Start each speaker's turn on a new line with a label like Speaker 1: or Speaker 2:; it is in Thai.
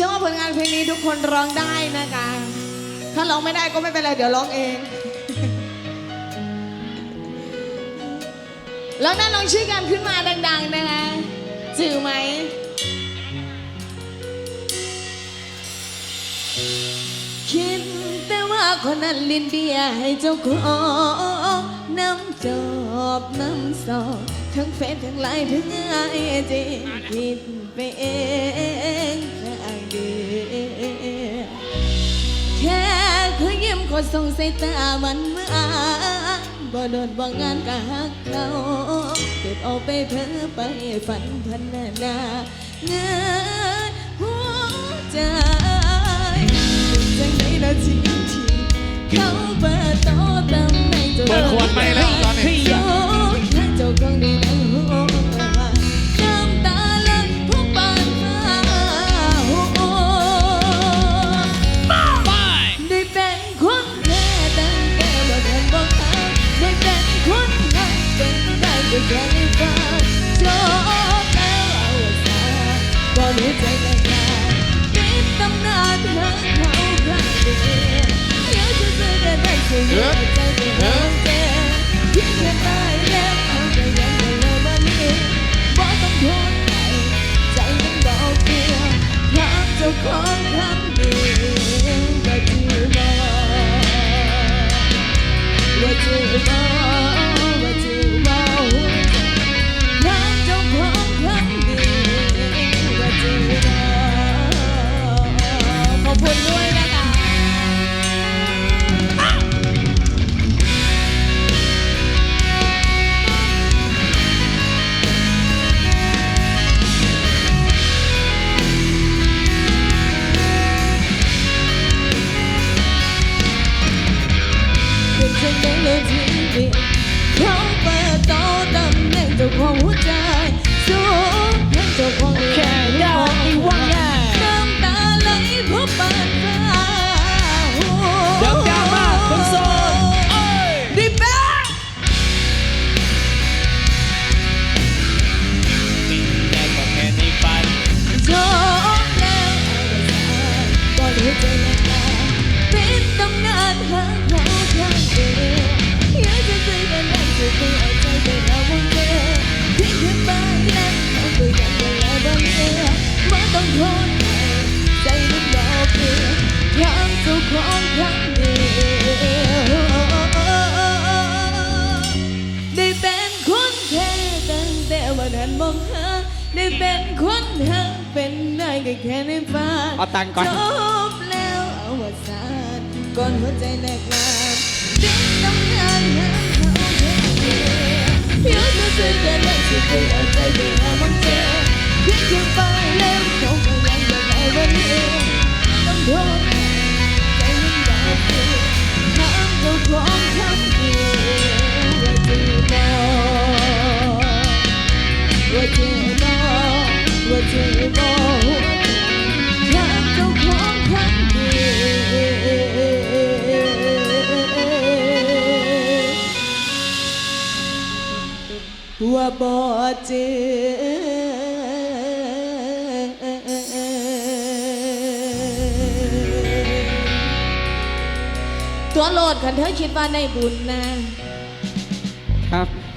Speaker 1: ชื่อว่าผลงานเพลงนี้ทุกคนร้องได้นะคะ ถ้าร้องไม่ได้ก็ไม่เป็นไรเดี๋ยวร้องเองแล้วนั่นน้องชื่อกันขึ้นมาดัง ๆ นะคะจือไหมคิดแต่ว่าคนนั้นลินเบียให้เจ้าของน้ำจอบน้ำสอบทั้งเฟซทั้งไลน์ทั้งไอจีคิดไปเอง เขายิ้มเขาส่งสายตามันมาบ่โดนบ่งานกะหักเขาเก็บเอาไปเพ้อไปฝันพันนานาเงิน จยังไม่เลิกวันนี้บ่ต้องโทษใครใจมันบอกเดียวรักเจ้าของคำเดี จังได้เลยทีเดียวเขาเปิดโต๊ะตำแหน่งเจ้าของหัวใจสูงให้เจ้าของแค่ดาวอีวังน้ำตาไหลเพราะปานฟ้า
Speaker 2: ดังๆมาคนโสด
Speaker 1: ดิแป๊ะ
Speaker 2: แต่ก็แค่ในฝัน
Speaker 1: จบแล้วก็รู้ใจแน่เป็นตำนานหาเขาข้างเดียวอยากจมันได้สุดที่เองงขึ้นไปแล้วขังเดียว ม่ต้องโทษใครใจมันบอกเพียงทางเจ้าของทั้งเดียวได้เป็นคนแค่ตั้งแต่วันหันมองหาได้เป็นคนหาเป็นได้ก็แค่ในฝัน
Speaker 2: เอาตังก่อน
Speaker 1: จบแล้วเอาวสานก่อนหัวใจแหลกลานดิ้นต้องงานหา ยวเดี๋ยวจะ บ่เจตัวโหลดคันเธอคิดว่าในบุญนะ
Speaker 2: ครับ